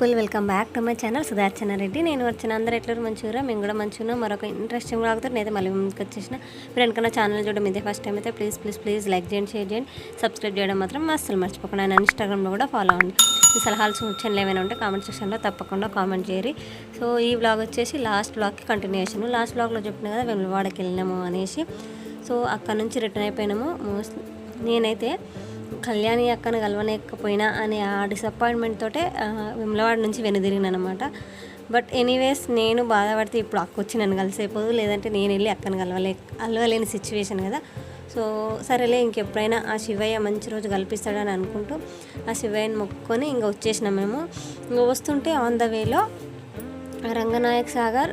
People welcome back to my channel. Sudharchana Reddy నేను వచ్చిన అందరూ ఎట్లా మంచిగా మేము కూడా మంచిగా మరొక ఇంట్రెస్టింగ్ లాగుతా నేనైతే మళ్ళీ ముందుకు వచ్చేసిన. మీరు వెనకన్నా ఛానల్ చూడడం ఇదే ఫస్ట్ టైం అయితే ప్లీజ్ ప్లీజ్ ప్లీజ్ లైక్ చేయండి షేర్ చేయండి. సబ్స్క్రైబ్ చేయడం మాత్రం అస్సలు మర్చిపోకుండా. నేను ఇన్స్టాగ్రామ్లో కూడా ఫాలో అవ్వండి. మీ సలహాలు సూచనలు ఏమైనా ఉంటే కామెంట్ సెక్షన్లో తప్పకుండా కామెంట్ చేయరు సో ఈ బ్లాగ్ వచ్చేసి లాస్ట్ బ్లాగ్కి కంటిన్యూషన్ లాస్ట్ బ్లాగ్లో చెప్పిన కదా వెములవాడకి వెళ్ళినాము అనేసి. సో అక్కడ నుంచి రిటర్న్ అయిపోయినాము. మోస్ట్ నేనైతే కళ్యాణి అక్కను కలవలేకపోయినా అనే ఆ డిసప్పాయింట్మెంట్ తోటే విమలవాడ నుంచి వెనుదిరిగిన అనమాట బట్ ఎనీవేస్ నేను బాధపడితే ఇప్పుడు అక్క వచ్చి నన్ను కలిసేపోదు లేదంటే నేను వెళ్ళి అక్కను కలవలే కలవలేని సిచ్యువేషన్ కదా. సో సరేలే ఇంకెప్పుడైనా ఆ శివయ్య మంచి రోజు కల్పిస్తాడని అనుకుంటూ ఆ శివయ్యని మొక్కుకొని ఇంకా వచ్చేసినాం మేము. ఇంకా వస్తుంటే ఆన్ ద వేలో రంగనాయక్ సాగర్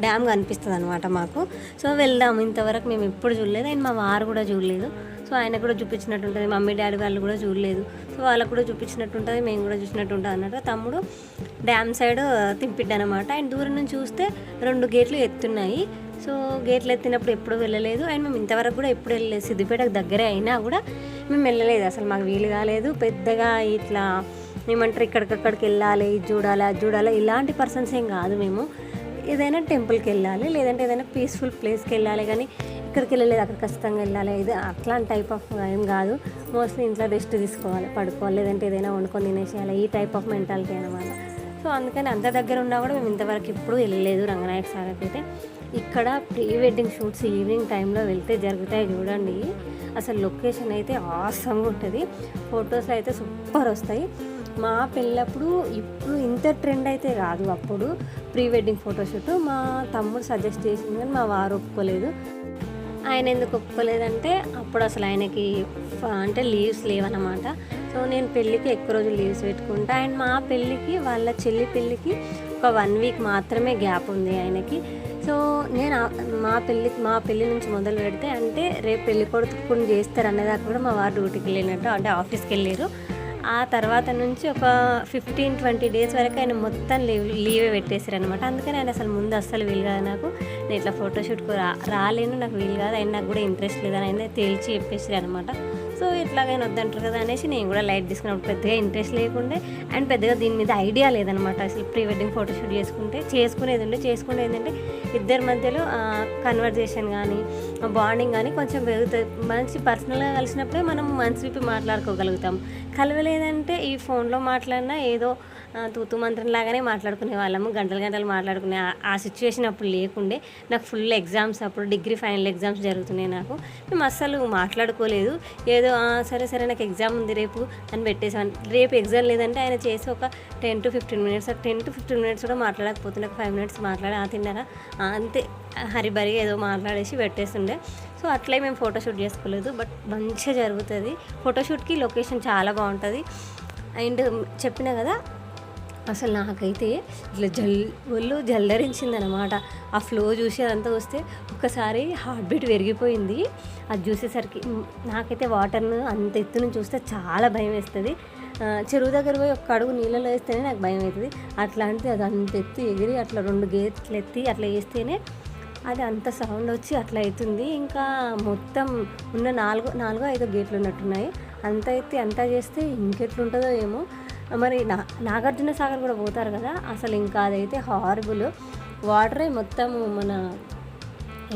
డ్యామ్ కనిపిస్తుంది అనమాట మాకు. సో వెళ్దాం. ఇంతవరకు మేము ఎప్పుడు చూడలేదు. అండ్ మా వారు కూడా చూడలేదు. సో ఆయన కూడా చూపించినట్టు ఉంటుంది మమ్మీ డాడీ వాళ్ళు కూడా చూడలేదు. సో వాళ్ళకు కూడా చూపించినట్టు ఉంటుంది మేము కూడా చూసినట్టు ఉంటుంది అన్నట్టు తమ్ముడు డ్యామ్ సైడ్ తింపిడ్డు అనమాట అండ్ దూరం నుంచి చూస్తే రెండు గేట్లు ఎత్తున్నాయి. సో గేట్లు ఎత్తినప్పుడు ఎప్పుడు వెళ్ళలేదు. అండ్ మేము ఇంతవరకు కూడా ఎప్పుడు వెళ్ళలేదు. సిద్దిపేటకు దగ్గరే అయినా కూడా మేము వెళ్ళలేదు. అసలు మాకు వీలు కాలేదు. పెద్దగా ఇట్లా ఏమంటారు ఇక్కడికక్కడికి వెళ్ళాలి ఇది చూడాలి అది చూడాలి. ఇలాంటి పర్సన్స్ ఏం కాదు మేము. ఏదైనా టెంపుల్కి వెళ్ళాలి లేదంటే ఏదైనా పీస్ఫుల్ ప్లేస్కి వెళ్ళాలి. కానీ ఇక్కడికి వెళ్ళలేదు అక్కడ ఖచ్చితంగా వెళ్ళాలి. ఇది అట్లాంటి టైప్ ఆఫ్ ఏం కాదు. మోస్ట్లీ ఇంట్లో రెస్ట్ తీసుకోవాలి పడుకోవాలి లేదంటే ఏదైనా వండుకొని తినేసేయాలి. ఈ టైప్ ఆఫ్ మెంటాలిటీ అనమాట సో అందుకని అంత దగ్గర ఉన్నా కూడా మేము ఇంతవరకు ఎప్పుడు వెళ్ళలేదు రంగనాయక సాగర్కి అయితే. ఇక్కడ ప్రీ వెడ్డింగ్ షూట్స్ ఈవినింగ్ టైంలో వెళ్తే జరుగుతాయి చూడండి. అసలు లొకేషన్ అయితే ఆసంగా ఉంటుంది. ఫొటోస్ అయితే సూపర్ వస్తాయి. మా పెళ్ళప్పుడు ఇప్పుడు ఇంత ట్రెండ్ అయితే కాదు అప్పుడు. ప్రీ వెడ్డింగ్ ఫోటోషూట్ మా తమ్ముడు సజెస్ట్ చేసింది కానీ మా వారు ఒప్పుకోలేదు. ఆయన ఎందుకు ఒప్పుకోలేదంటే అప్పుడు అసలు ఆయనకి అంటే లీవ్స్ లేవన్నమాట. సో నేను పెళ్ళికి ఎక్కువ రోజులు లీవ్స్ పెట్టుకుంటా. అండ్ మా పెళ్ళికి వాళ్ళ చెల్లి పెళ్ళికి ఒక వన్ వీక్ మాత్రమే గ్యాప్ ఉంది ఆయనకి. సో నేను మా పెళ్ళి మా పెళ్ళి నుంచి మొదలు పెడితే అంటే రేపు పెళ్ళి కొడుకుని చేస్తారు అనేదాకా కూడా మా వారు డ్యూటీకి వెళ్ళినట్టు అంటే ఆఫీస్కి వెళ్ళారు ఆ తర్వాత నుంచి ఒక ఫిఫ్టీన్ ట్వంటీ డేస్ వరకు ఆయన మొత్తం లీవ్ లీవే పెట్టేశారు అనమాట అందుకని ఆయన అసలు ముందు అస్సలు వీలు కాదు నాకు. నేను ఇట్లా ఫోటోషూట్కు రా రాలేను నాకు వీలు కాదు అయినా నాకు కూడా ఇంట్రెస్ట్ లేదని ఆయన తేల్చి చెప్పేసి అనమాట సో ఇట్లాగైనా వద్దంటారు కదా అనేసి నేను కూడా లైట్ తీసుకున్నప్పుడు పెద్దగా ఇంట్రెస్ట్ లేకుండే అండ్ పెద్దగా దీని మీద ఐడియా లేదనమాట అసలు ప్రీ వెడ్డింగ్ ఫోటోషూట్ చేసుకుంటే చేసుకునేది ఉండే చేసుకునేది ఏంటంటే ఇద్దరి మధ్యలో కన్వర్జేషన్ కానీ బాండింగ్ కానీ కొంచెం పెరుగుతుంది. మంచి పర్సనల్గా కలిసినప్పుడే మనం మనసు విప్పి మాట్లాడుకోగలుగుతాం. కలవలేదంటే ఈ ఫోన్లో మాట్లాడినా ఏదో తూతు మంత్రం లాగానే మాట్లాడుకునే వాళ్ళము. గంటలు గంటలు మాట్లాడుకునే ఆ- సిచ్యువేషన్ అప్పుడు లేకుండే. నాకు ఫుల్ ఎగ్జామ్స్ అప్పుడు డిగ్రీ ఫైనల్ ఎగ్జామ్స్ జరుగుతున్నాయి నాకు. మేము అస్సలు మాట్లాడుకోలేదు. ఏదో సరే సరే నాకు ఎగ్జామ్ ఉంది రేపు అని పెట్టేసాను రేపు ఎగ్జామ్ లేదంటే ఆయన చేసి ఒక ten to fifteen minutes ten to fifteen minutes కూడా మాట్లాడకపోతుండే. ఒక ఫైవ్ మినిట్స్ మాట్లాడి ఆ తిన్నారా? అంతే. హరిబరి ఏదో మాట్లాడేసి పెట్టేస్తుండే. సో అట్లే మేము ఫోటోషూట్ చేసుకోలేదు. బట్ మంచిగా జరుగుతుంది. ఫోటోషూట్కి లొకేషన్ చాలా బాగుంటుంది. అండ్ చెప్పిన కదా అసలు నాకైతే ఇట్లా జల్ ఒళ్ళు జల్లరించింది అనమాట ఆ ఫ్లో చూసి అదంతా వస్తే ఒక్కసారి హార్ట్ బీట్ పెరిగిపోయింది. అది చూసేసరికి నాకైతే వాటర్ను అంత ఎత్తు నుంచి చూస్తే చాలా భయం వేస్తుంది. చెరువు దగ్గర పోయి ఒక్క అడుగు నీళ్ళలో వేస్తేనే నాకు భయం అవుతుంది అట్లాంటిది అది అంత ఎత్తు ఎగిరి అట్లా రెండు గేట్లు ఎత్తి అట్లా వేస్తేనే అది అంత సౌండ్ వచ్చి అట్లా అవుతుంది ఇంకా మొత్తం ఉన్న నాలుగు నాలుగో ఐదో గేట్లు ఉన్నట్టున్నాయి. అంత అయితే అంతా చేస్తే ఇంకెట్లుంటుందో ఏమో. మరి నా నాగార్జున సాగర్ కూడా పోతారు కదా. అసలు ఇంకా అదైతే హారబుల్ వాటరే మొత్తం మన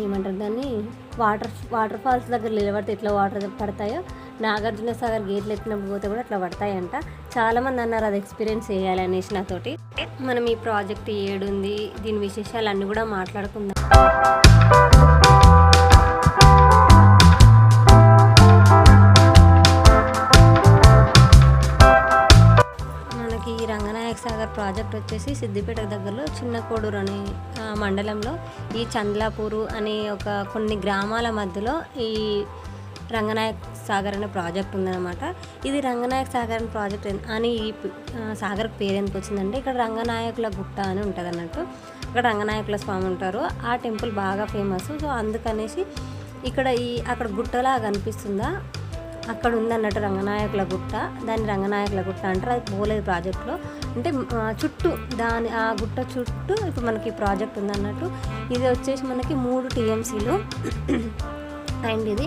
ఏమంటారు దాన్ని? వాటర్ వాటర్ ఫాల్స్ దగ్గర నిలబడితే ఎట్లా వాటర్ పడతాయో నాగార్జున సాగర్ గేట్లు ఎత్తినప్పుడు పోతే కూడా అట్లా పడతాయంట. చాలామంది అన్నారు అది ఎక్స్పీరియన్స్ చేయాలి అనేసి నాతోటి. మనం ఈ ప్రాజెక్ట్ ఏడుంది దీని విశేషాలు అన్నీ కూడా మాట్లాడుకుందాం. ప్రాజెక్ట్ వచ్చేసి సిద్దిపేట దగ్గరలో చిన్న కోడూరు అనే మండలంలో ఈ చంద్లాపూరు అనే ఒక కొన్ని గ్రామాల మధ్యలో ఈ రంగనాయక్ సాగర్ అనే ప్రాజెక్ట్ ఉందన్నమాట. ఇది రంగనాయక సాగర్ అనే ప్రాజెక్ట్ అని ఈ సాగర్ పేరు ఎందుకు వచ్చిందంటే ఇక్కడ రంగనాయకుల గుట్ట అని ఉంటుంది అన్నట్టు. ఇక్కడ రంగనాయకుల స్వామి ఉంటారు. ఆ టెంపుల్ బాగా ఫేమస్. సో అందుకనేసి ఇక్కడ ఈ అక్కడ గుట్టలా కనిపిస్తుందా అక్కడ ఉందన్నట్టు రంగనాయకుల గుట్ట. దాన్ని రంగనాయకుల గుట్ట అంటారు. అది పోలేదు ప్రాజెక్ట్లో. అంటే చుట్టూ దాని ఆ గుట్ట చుట్టూ ఇప్పుడు మనకి ప్రాజెక్ట్ ఉందన్నట్టు. ఇది వచ్చేసి మనకి మూడు టీఎంసీలు. అండ్ ఇది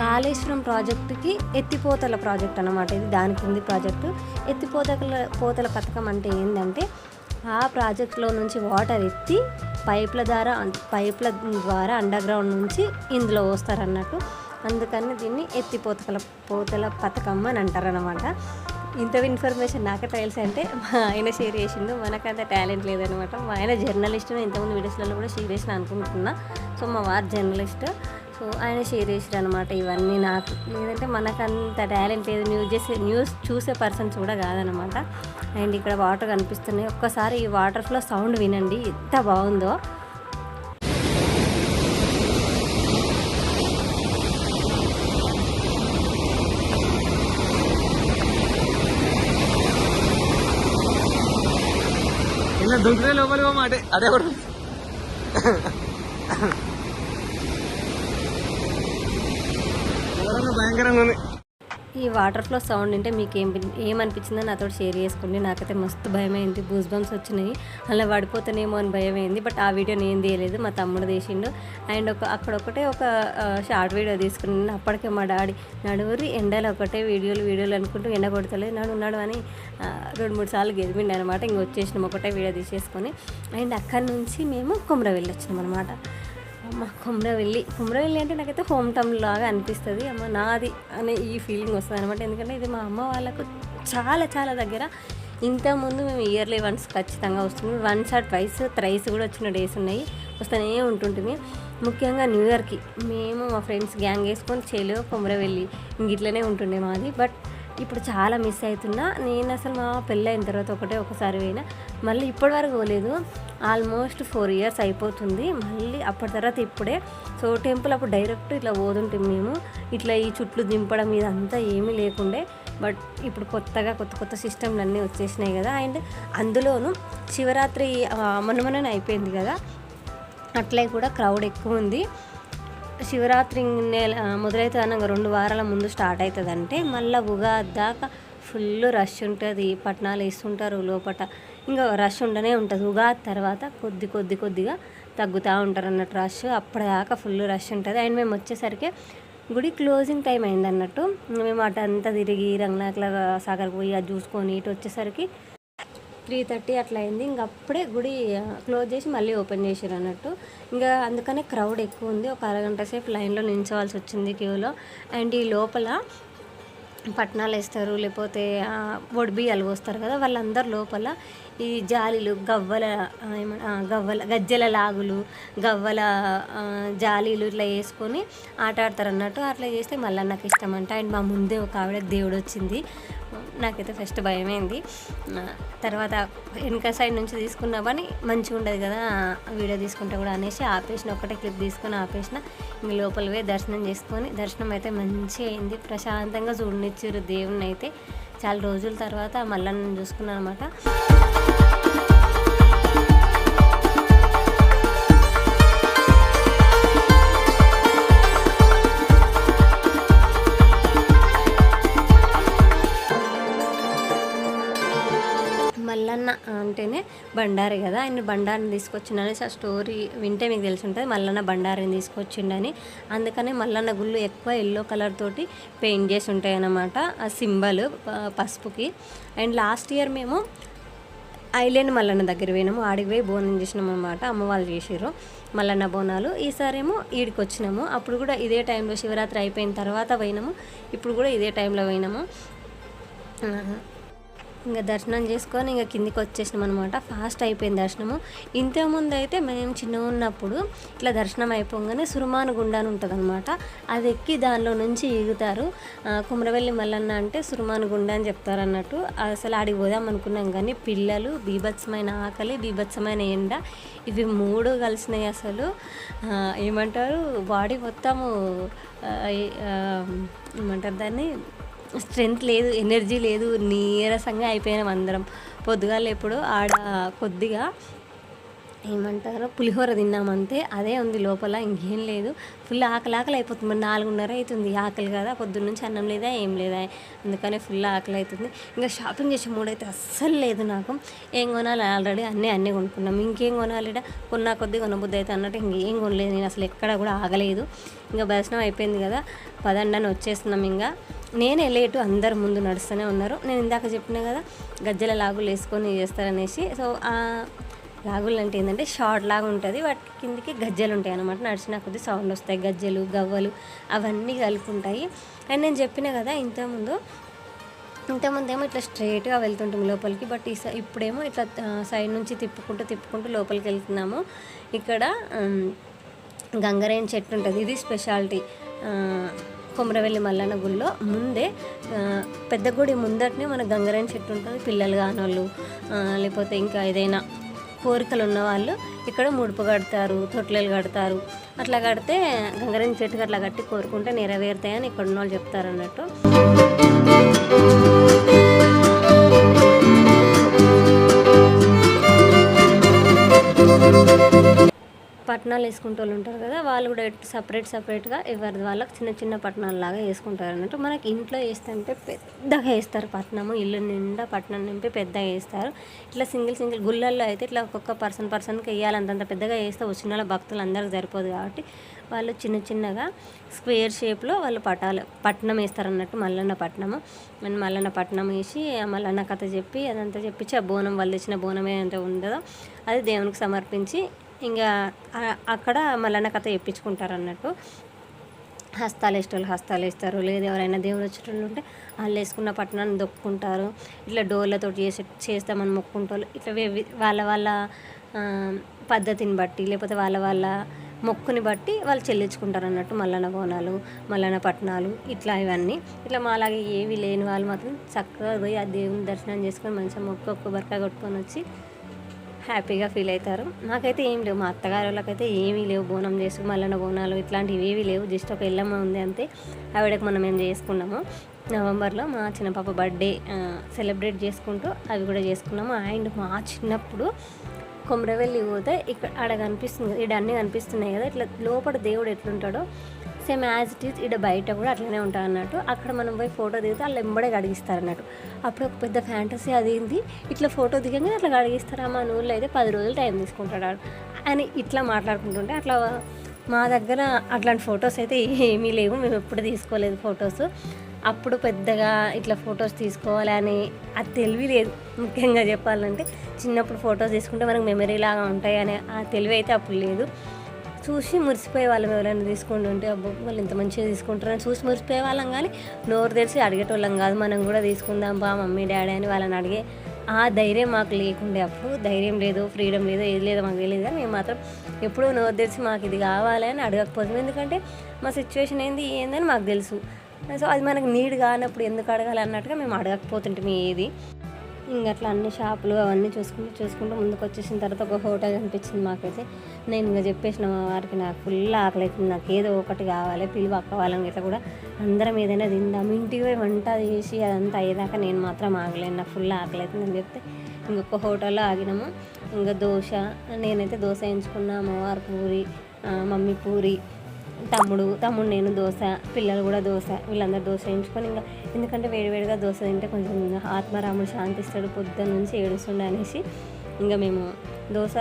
కాళేశ్వరం ప్రాజెక్టుకి ఎత్తిపోతల ప్రాజెక్ట్ అన్నమాట. ఇది దానికి ఉంది ప్రాజెక్టు. ఎత్తిపోతల పోతల పథకం అంటే ఏంటంటే ఆ ప్రాజెక్టులో నుంచి వాటర్ ఎత్తి పైప్ల ద్వారా పైప్ల ద్వారా అండర్ గ్రౌండ్ నుంచి ఇందులో వస్తారన్నట్టు అందుకని దీన్ని ఎత్తిపోతల పోతల పథకం అని అంటారనమాట ఇంత ఇన్ఫర్మేషన్ నాకే టైల్స్ అంటే మా ఆయన షేర్ చేసిండు. మనకంత టాలెంట్ లేదనమాట మా ఆయన జర్నలిస్ట్ ఇంతకుముందు వీడియోస్లలో కూడా షేర్ చేసిన అనుకుంటున్నా. సో మా వారు జర్నలిస్ట్ సో ఆయన షేర్ చేసారు అనమాట ఇవన్నీ నాకు. లేదంటే మనకంత టాలెంట్ లేదు. న్యూస్ చేసే న్యూస్ చూసే పర్సన్స్ కూడా కాదనమాట అండ్ ఇక్కడ వాటర్ కనిపిస్తున్నాయి. ఒక్కసారి ఈ వాటర్ ఫ్లో సౌండ్ వినండి. ఎంత బాగుందో. ఇలా దొంగతే లోపలికి పోమా అటే అదే కూడా ఘోరంగా భయంకరంగా ఉంది ఈ వాటర్ ఫ్లో సౌండ్ అంటే మీకు ఏం ఏమనిపించిందో నాతో షేర్ చేసుకోండి. నాకైతే మస్తు భయమైంది. బూజ్ బంప్స్ వచ్చినాయి. అలా పడిపోతానేమో అని భయం అయింది బట్ ఆ వీడియో నేను తీయలేదు మా తమ్ముడు తీసిండు. అండ్ ఒక అక్కడ ఒకటే ఒక షార్ట్ వీడియో తీసుకుని అప్పటికే మా డాడీ నడువురి ఎండలు ఒకటే వీడియోలు వీడియోలు అనుకుంటూ ఎండ కొడతలేదు. నడు ఉన్నాడు అని రెండు మూడు సార్లు గెలిపిండి అనమాట. ఇంక వచ్చేసినాం. ఒకటే వీడియో తీసేసుకొని. అండ్ అక్కడి నుంచి మేము కుమ్ర వెళ్ళొచ్చినాం అనమాట. అమ్మ కుమ్రవెల్లి. కుమ్రవెల్లి అంటే నాకైతే హోమ్ టౌన్ లాగా అనిపిస్తుంది. అమ్మ నాది అనే ఈ ఫీలింగ్ వస్తుంది అనమాట ఎందుకంటే ఇది మా అమ్మ వాళ్ళకు చాలా చాలా దగ్గర. ఇంతకుముందు మేము ఇయర్లీ వన్స్ ఖచ్చితంగా వస్తుంది వన్స్ ఆర్ ట్వైస్ త్రైస్ కూడా వచ్చిన డేస్ ఉన్నాయి. వస్తూనే ఉంటుంటుంది ముఖ్యంగా న్యూ ఇయర్కి మేము మా ఫ్రెండ్స్ గ్యాంగ్ వేసుకొని చెలో కుమ్రవెల్లి ఇంక ఇట్లనే ఉంటుండే మాది. బట్ ఇప్పుడు చాలా మిస్ అవుతున్నా. నేను అసలు మా పెళ్ళి అయిన తర్వాత ఒకటే ఒకసారి పోయినా. మళ్ళీ ఇప్పటి వరకు పోలేదు. ఆల్మోస్ట్ ఫోర్ ఇయర్స్ అయిపోతుంది. మళ్ళీ అప్పటి తర్వాత ఇప్పుడే. సో టెంపుల్ అప్పుడు డైరెక్ట్ ఇట్లా పోతుంటాం మేము. ఇట్లా ఈ చుట్లు దింపడం ఇదంతా ఏమీ లేకుండే. బట్ ఇప్పుడు కొత్తగా కొత్త కొత్త సిస్టమ్లు అన్నీ వచ్చేసినాయి కదా. అండ్ అందులోనూ శివరాత్రి మనమనని మొన్న మొన్ననే అయిపోయింది కదా. అట్లే కూడా క్రౌడ్ ఎక్కువ ఉంది. శివరాత్రి నెల మొదలైతే అనగా రెండు వారాల ముందు స్టార్ట్ అవుతుందంటే మళ్ళీ ఉగాది దాకా ఫుల్ రష్ ఉంటుంది పట్నాలు వేస్తుంటారు లోపల ఇంకా రష్ ఉండనే ఉంటుంది. ఉగాది తర్వాత కొద్ది కొద్ది కొద్దిగా తగ్గుతూ ఉంటారు అన్నట్టు రష్. అప్పటిదాకా ఫుల్ రష్ ఉంటుంది. అండ్ మేము వచ్చేసరికి గుడి క్లోజింగ్ టైం అయింది అన్నట్టు మేము అటు అంతా తిరిగి రంగనాయకుల సాగర్ పోయి అది చూసుకొని ఇటు వచ్చేసరికి త్రీ థర్టీ అట్లా అయింది. ఇంక అప్పుడే గుడి క్లోజ్ చేసి మళ్ళీ ఓపెన్ చేసారు అన్నట్టు. ఇంకా అందుకనే క్రౌడ్ ఎక్కువ ఉంది. ఒక అరగంట సేపు లైన్లో నిల్చోవాల్సి వచ్చింది క్యూలో. అండ్ ఈ లోపల పట్నాలు వేస్తారు లేకపోతే ఒడిబియ్యాలు పోస్తారు కదా వాళ్ళందరూ లోపల ఈ జాలీలు గవ్వల ఏమన్నా గవ్వల గజ్జెల లాగులు గవ్వల జాలీలు ఇట్లా వేసుకొని ఆట ఆడతారు అన్నట్టు. అట్లా చేస్తే మళ్ళీ నాకు ఇష్టం అంట అండ్ మా ముందే ఒక ఆవిడ దేవుడు వచ్చింది. నాకైతే ఫస్ట్ భయమైంది. తర్వాత వెనక సైడ్ నుంచి తీసుకున్నా పని మంచిగా ఉండదు కదా వీడియో తీసుకుంటే కూడా అనేసి ఆపేసిన ఒకటే క్లిప్ తీసుకొని ఆపేసిన. ఇంక లోపల పోయి దర్శనం చేసుకొని దర్శనం అయితే మంచిగా అయింది. ప్రశాంతంగా చూడనిచ్చారు దేవుణ్ణి అయితే చాలా రోజుల తర్వాత మళ్ళీ నేను చూసుకున్నాను అనమాట అంటేనే బండారి కదా. ఆయన బండారిని తీసుకొచ్చిండు ఆ స్టోరీ వింటే మీకు తెలిసి ఉంటుంది మల్లన్న బండారిని తీసుకొచ్చిండని. అందుకనే మల్లన్న గుళ్ళు ఎక్కువ ఎల్లో కలర్ తోటి పెయింట్ చేసి ఉంటాయి అన్నమాట ఆ సింబల్ పసుపుకి. అండ్ లాస్ట్ ఇయర్ మేము ఐలాండ్ మల్లన్న దగ్గర పోయినాము. ఆడికి పోయి బోనం చేసినాం అనమాట అమ్మ వాళ్ళు చేసారు మల్లన్న బోనాలు. ఈసారేమో ఈడికి వచ్చినాము అప్పుడు కూడా ఇదే టైంలో శివరాత్రి అయిపోయిన తర్వాత పోయినాము. ఇప్పుడు కూడా ఇదే టైంలో పోయినాము. ఇంకా దర్శనం చేసుకొని ఇంకా కిందికి వచ్చేసినాం అనమాట ఫాస్ట్ అయిపోయింది దర్శనము. ఇంతకుముందు అయితే మేము చిన్నగా ఉన్నప్పుడు ఇట్లా దర్శనం అయిపోగానే సురమాను గుండా అని ఉంటుంది అనమాట అది ఎక్కి దానిలో నుంచి ఈగుతారు. కుమరవెల్లి మల్లన్న అంటే సురమాను గుండా అని చెప్తారు అన్నట్టు. అసలు ఆడికి పోదాం అనుకున్నాం కానీ పిల్లలు బీభత్సమైన ఆకలి బీభత్సమైన ఎండ ఇవి మూడు కలిసినాయి అసలు. ఏమంటారు? బాడీ మొత్తము ఏమంటారు దాన్ని? స్ట్రెంగ్త్ లేదు ఎనర్జీ లేదు నీరసంగా అయిపోయినాం అందరం. పొద్దుగాల ఎప్పుడు ఆడ కొద్దిగా ఏమంటారు? పులిహోర తిన్నామంతే అదే ఉంది లోపల ఇంకేం లేదు. ఫుల్ ఆకలి ఆకలి అయిపోతుంది మరి నాలుగున్నర అవుతుంది ఆకలి కదా పొద్దున్న నుంచి అన్నం లేదా ఏం లేదా? అందుకనే ఫుల్ ఆకలి అవుతుంది ఇంకా షాపింగ్ చేసే మూడు అయితే అస్సలు లేదు నాకు. ఏం కొనాలి? ఆల్రెడీ అన్నీ అన్నీ కొనుక్కున్నాం. ఇంకేం కొనాలి కొన్నా కొద్దీ కొనబుద్ధి అయితే అన్నట్టు ఇంకేం కొనలేదు. నేను అసలు ఎక్కడ కూడా ఆగలేదు. ఇంకా దర్శనం అయిపోయింది కదా పదండని వచ్చేస్తున్నాం ఇంకా. నేనే లేటు అందరు ముందు నడుస్తూనే ఉన్నారు. నేను ఇందాక చెప్పిన కదా గజ్జల లాగులు వేసుకొని చేస్తారనేసి. సో రాగులు లాగులు అంటే ఏంటంటే షార్ట్ లాగా ఉంటుంది వాటి కిందకి గజ్జలు ఉంటాయి అనమాట నడిచిన కొద్ది సౌండ్ వస్తాయి గజ్జలు గవ్వలు అవన్నీ కలుపుంటాయి అండ్ నేను చెప్పిన కదా ఇంతకుముందు ఇంతకుముందు ఏమో ఇట్లా స్ట్రైట్గా వెళ్తుంటాం లోపలికి బట్ ఈ ఇప్పుడేమో ఇట్లా సైడ్ నుంచి తిప్పుకుంటూ తిప్పుకుంటూ లోపలికి వెళ్తున్నాము. ఇక్కడ ఉమ్, గంగరేణి చెట్టు ఉంటుంది. ఇది స్పెషాలిటీ కొమరవెల్లి మల్లన్న గుడిలో. ముందే పెద్ద గుడి ముందటనే మన గంగరేణి చెట్టు ఉంటుంది. పిల్లలు కానోళ్ళు లేకపోతే ఇంకా ఏదైనా కోరికలు ఉన్నవాళ్ళు ఇక్కడ ముడుపు కడతారు తొట్లలు కడతారు. అట్లా కడితే గంగరం చెట్టుకు అట్లా కట్టి కోరుకుంటే నెరవేరుతాయని ఇక్కడ ఉన్న వాళ్ళు చెప్తారు అన్నట్టు పట్నాలు వేసుకుంటూ వాళ్ళు ఉంటారు కదా వాళ్ళు కూడా సపరేట్ సపరేట్గా ఎవరి వాళ్ళకి చిన్న చిన్న పట్నాలు లాగా వేసుకుంటారు అన్నట్టు. మనకి ఇంట్లో వేస్తుంటే పెద్దగా వేస్తారు పట్నము ఇల్లు నిండా పట్నం నింపి పెద్దగా వేస్తారు. ఇట్లా సింగిల్ సింగిల్ గుళ్ళల్లో అయితే ఇట్లా ఒక్కొక్క పర్సన్ పర్సన్కి వేయాలంతంత పెద్దగా వేస్తే వచ్చిన వాళ్ళ భక్తులు అందరికి సరిపోదు కాబట్టి వాళ్ళు చిన్న చిన్నగా స్క్వేర్ షేప్లో వాళ్ళు పటాలు పట్నం వేస్తారన్నట్టు మల్లన్న పట్నము. మన మల్లన్న పట్నం వేసి మల్లన్న కథ చెప్పి అదంతా చెప్పించి ఆ బోనం వాళ్ళు తెచ్చిన బోనం ఏదంతా ఉండదో. అది దేవునికి సమర్పించి ఇంకా అక్కడ మల్లన్న కథ చెప్పించుకుంటారు అన్నట్టు హస్తాలు వేసేవాళ్ళు హస్తాలు వేస్తారు లేదు ఎవరైనా దేవుడు వచ్చేటోళ్ళు ఉంటే వాళ్ళు వేసుకున్న పట్టణాన్ని దొక్కుంటారు. ఇట్లా డోర్లతో చేసే చేస్తామని మొక్కుంటారు ఇట్లా వాళ్ళ వాళ్ళ పద్ధతిని బట్టి లేకపోతే వాళ్ళ వాళ్ళ మొక్కుని బట్టి వాళ్ళు చెల్లించుకుంటారు అన్నట్టు మల్లన బోనాలు మల్లన పట్టణాలు ఇట్లా ఇవన్నీ. ఇట్లా మాలాగే ఏవి లేని వాళ్ళు మాత్రం చక్కగా పోయి ఆ దేవుని దర్శనం చేసుకొని మంచిగా మొక్క ఒక్క బరక కొట్టుకొని వచ్చి హ్యాపీగా ఫీల్ అవుతారు. నాకైతే ఏం లేవు. మా అత్తగారు వాళ్ళకైతే ఏమీ లేవు. బోనం చేసు మల్లన్న బోనాలు ఇట్లాంటివి ఏమీ లేవు. జస్ట్ ఒక ఎల్లమ్మ ఉంది అంతే. ఆవిడకి మనం ఏం చేసుకున్నాము? నవంబర్లో మా చిన్న పాప బర్త్డే సెలబ్రేట్ చేసుకుంటూ అవి కూడా చేసుకున్నాము. అండ్ మా చిన్నప్పుడు కొమరవెల్లి పోతే ఇక్కడ ఆడ కనిపిస్తుంది. ఇక్కడ అన్నీ కనిపిస్తున్నాయి కదా. ఇట్లా లోపల దేవుడు ఎట్లుంటాడో సేమ్ యాజ్ ఇట్ ఈజ్ ఇక్కడ బయట కూడా అట్లనే ఉంటాను అన్నట్టు. అక్కడ మనం పోయి ఫోటో దిగితే వాళ్ళు ఎంబడే కడిగిస్తారు అన్నట్టు. అప్పుడు ఒక పెద్ద ఫ్యాంటసీ అది ఏంది ఇట్లా ఫోటో దిగంగానే అట్లా కడిగిస్తారా. మా ఊళ్ళో అయితే పది రోజులు టైం తీసుకుంటాడు అని ఇట్లా మాట్లాడుకుంటుంటే అట్లా మా దగ్గర అట్లాంటి ఫొటోస్ అయితే ఏమీ లేవు. మేము ఎప్పుడు తీసుకోలేదు ఫొటోస్. అప్పుడు పెద్దగా ఇట్లా ఫొటోస్ తీసుకోవాలి అని అది తెలివి లేదు ముఖ్యంగా చెప్పాలంటే చిన్నప్పుడు ఫొటోస్ తీసుకుంటే మనకు మెమరీ లాగా ఉంటాయి అనే ఆ తెలివి అయితే అప్పుడు లేదు. చూసి మురిసిపోయే వాళ్ళం ఎవరైనా తీసుకుంటుంటే అబ్బో వాళ్ళు ఇంత మంచిగా తీసుకుంటారని చూసి మురిసిపోయే వాళ్ళం. కానీ నోరు తెరిచి అడిగేటోళ్ళం కాదు మనం కూడా తీసుకుందాం బా మమ్మీ డాడీ అని వాళ్ళని అడిగే ఆ ధైర్యం మాకు లేకుండే అప్పుడు. ధైర్యం లేదు ఫ్రీడమ్ లేదు ఏది లేదో మాకు తెలియదు. కానీ మేము మాత్రం ఎప్పుడూ నోరు తెరిచి మాకు ఇది కావాలి అని అడగకపోతాం. ఎందుకంటే మా సిచ్యువేషన్ ఏంది ఏందని మాకు తెలుసు. సో అది మనకు నీడ్ కానప్పుడు ఎందుకు అడగాలి అన్నట్టుగా మేము అడగకపోతుంటాం ఏది. ఇంకా అట్లా అన్ని షాపులు అవన్నీ చూసుకుంటూ చూసుకుంటూ ముందుకు వచ్చేసిన తర్వాత ఒక హోటల్ అనిపించింది మాకైతే. నేను ఇంకా చెప్పేసిన మా వారికి నాకు ఫుల్ ఆకలి అవుతుంది నాకు ఏదో ఒకటి కావాలి పిలువ అక్క వాళ్ళని ఇట్లా కూడా అందరం ఏదైనా తిందాం ఇంటికి పోయి వంట చేసి అదంతా అయ్యేదాకా నేను మాత్రం ఆగలేను నాకు ఫుల్ ఆకలి అవుతుంది అని చెప్తే ఇంకొక హోటల్లో ఆగినాము. ఇంకా దోశ నేనైతే దోశ వేయించుకున్నా అమ్మవారు పూరి మమ్మీ పూరి తమ్ముడు తమ్ముడు నేను దోశ పిల్లలు కూడా దోశ వీళ్ళందరూ దోశ వేయించుకొని ఇంకా ఎందుకంటే వేడివేడిగా దోశ తింటే కొంచెం ఆత్మరాముడు శాంతిస్తాడు పొద్దున్న నుంచి ఏడుస్తుండే అనేసి ఇంకా మేము దోశ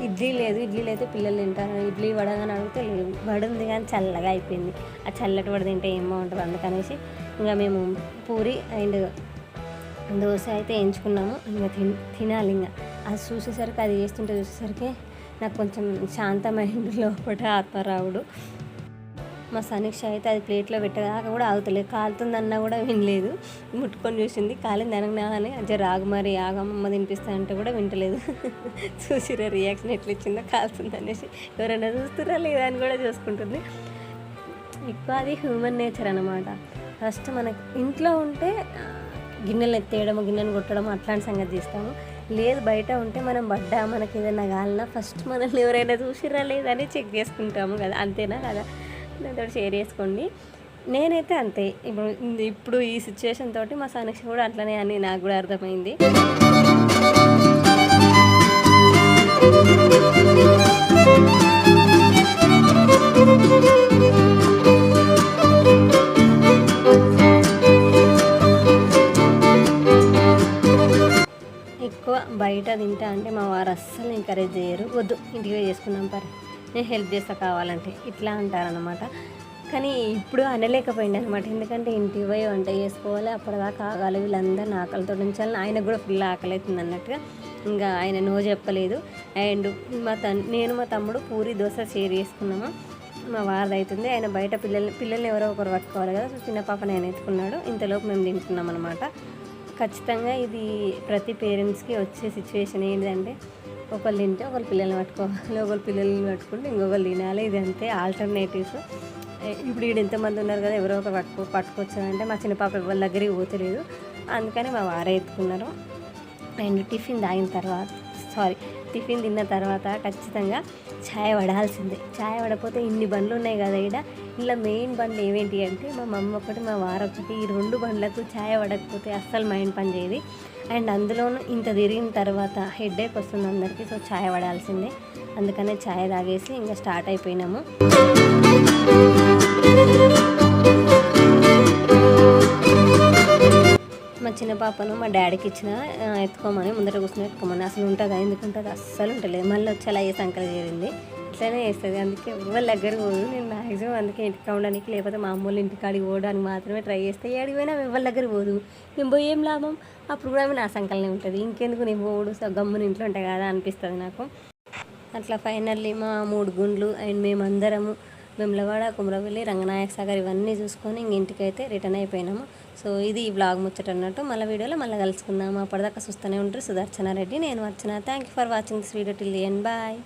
ఇడ్లీ లేదు ఇడ్లీలు అయితే పిల్లలు తింటారు ఇడ్లీ వడగానే అడిగితే లేదు వడ ఉంది కానీ చల్లగా అయిపోయింది ఆ చల్లటి వడ తింటే ఏం బాగుంటుంది అందుకనేసి ఇంకా మేము పూరి అండ్ దోశ అయితే ఎంచుకున్నాము ఇంకా తిన్ తినాలి ఇంకా. అది చూసేసరికి అది చేస్తుంటే చూసేసరికి నాకు కొంచెం శాంతమైంది లోపల ఆత్మరావుడు మా సమీక్ష అయితే అది ప్లేట్లో పెట్టేదాకా కూడా ఆగుతలేదు. కాలుతుందన్నా కూడా వినలేదు. ముట్టుకొని చూసింది. కాలింది అనగానే అజ రాగు మరి ఆగమ్మ తినిపిస్తా అంటే కూడా వింటలేదు. చూసిరా రియాక్షన్ ఎట్లా ఇచ్చిందో కాలుతుంది అనేసి ఎవరైనా చూస్తురా లేదా అని కూడా చూసుకుంటుంది. ఎక్కువ అది హ్యూమన్ నేచర్ అనమాట ఫస్ట్ మనకి ఇంట్లో ఉంటే గిన్నెలు ఎత్తేయడం గిన్నెను కొట్టడం అట్లాంటి సంగతి చేస్తాము. లేదు బయట ఉంటే మనం పడ్డా మనకి ఏదైనా కాలినా ఫస్ట్ మనల్ని ఎవరైనా చూసిరా లేదని చెక్ చేసుకుంటాము కదా. అంతేనా కదా? నాతో షేర్ చేసుకోండి. నేనైతే అంతే. ఇప్పుడు ఇప్పుడు ఈ సిచ్యువేషన్ తోటి మా సమీక్ష కూడా అట్లనే అని నాకు కూడా అర్థమైంది. ఎక్కువ బయట తింటా అంటే మా వారు అస్సలు ఎంకరేజ్ చేయరు. వద్దు ఇంటికి చేసుకున్నాం పరి నేను హెల్ప్ చేస్తా కావాలంటే ఇట్లా అంటారనమాట కానీ ఇప్పుడు అనలేకపోయింది అనమాట ఎందుకంటే ఇంటికి పోయి వంట చేసుకోవాలి అప్పటిదాకా ఆగాలి. వీళ్ళందరిని ఆకలితో ఉంచాలి ఆయన కూడా ఫుల్ ఆకలి అవుతుంది అన్నట్టుగా ఇంకా ఆయన నో చెప్పలేదు. అండ్ మా తన్ నేను మా తమ్ముడు పూరి దోశ షేర్ చేసుకున్నాము. మా వారిది అవుతుంది ఆయన బయట పిల్లల్ని పిల్లల్ని ఎవరో ఒకరు పట్టుకోవాలి కదా. సో చిన్న పాపని ఆయన ఎత్తుకున్నాడు. ఇంతలోపు మేము తింటున్నాం అనమాట ఖచ్చితంగా ఇది ప్రతి పేరెంట్స్కి వచ్చే సిచ్యువేషన్ ఏంటంటే ఒకళ్ళు తింటే ఒకళ్ళు పిల్లల్ని పట్టుకోవాలి ఒకళ్ళు పిల్లల్ని పట్టుకుంటే ఇంకొకళ్ళు తినాలి. ఇది అంతే ఆల్టర్నేటివ్స్ ఇప్పుడు ఈడు ఎంతమంది ఉన్నారు కదా ఎవరో ఒకరు పట్టుకో పట్టుకొచ్చారంటే మా చిన్న పాప దగ్గరికి పోతలేదు. అందుకని మా వారే ఎత్తుకున్నారు. అండ్ టిఫిన్ తాగిన తర్వాత సారీ టిఫిన్ తిన్న తర్వాత ఖచ్చితంగా ఛాయ్ పడాల్సిందే ఛాయ్ పడకపోతే ఇన్ని బండ్లు ఉన్నాయి కదా ఇక్కడ ఇలా మెయిన్ బండ్లు ఏవేంటి అంటే మా మమ్మ ఒకటి మా వారు ఒకటి ఈ రెండు బండ్లకు ఛాయ్ పడకపోతే అస్సలు మైండ్ పని చేయదు అండ్ అందులోనూ ఇంత తిరిగిన తర్వాత హెడేక్ వస్తుంది అందరికీ. సో ఛాయ్ పడాల్సిందే. అందుకనే ఛాయ్ తాగేసి ఇంకా స్టార్ట్ అయిపోయినాము. మా చిన్న పాపను మా డాడీకి ఇచ్చిన ఎత్తుకోమని ముందర కూర్చొని ఎత్తుకోమని అసలు ఉంటుందా ఎందుకు ఉంటుంది అస్సలు ఉంటలేదు. మళ్ళీ వచ్చి అలా ఏ సంకలు చేరింది ఇట్లానే చేస్తుంది. అందుకే ఎవరి దగ్గర పోదు. నేను మ్యాక్సిమం అందుకే ఇంటికి ఉండడానికి లేకపోతే మా అమ్మోళ్ళు ఇంటికాడికి పోవడానికి మాత్రమే ట్రై చేస్తే. ఏడికి పోయినా ఎవరి దగ్గర పోదు. నేను పోయి ఏం లాభం? అప్పుడు కూడా నా సంకలనే ఉంటుంది. ఇంకెందుకు నేను పోడు సో గమ్మున ఇంట్లో ఉంటాయి కదా అనిపిస్తుంది నాకు. అట్లా ఫైనల్లీ మా మూడు గుండ్లు అండ్ మేమందరము వెమ్లవాడ కుమ్రవెల్లి రంగనాయక సాగర్ ఇవన్నీ చూసుకొని ఇంక ఇంటికైతే రిటర్న్ అయిపోయినాము. సో ఇది ఈ బ్లాగ్ ముచ్చట అన్నట్టు. మళ్ళీ వీడియోలో మళ్ళీ కలుసుకుందాము అప్పటిదాకా చూస్తూనే ఉంటారు సుదర్శన రెడ్డి. నేను వచ్చిన thank you for watching this video till end bye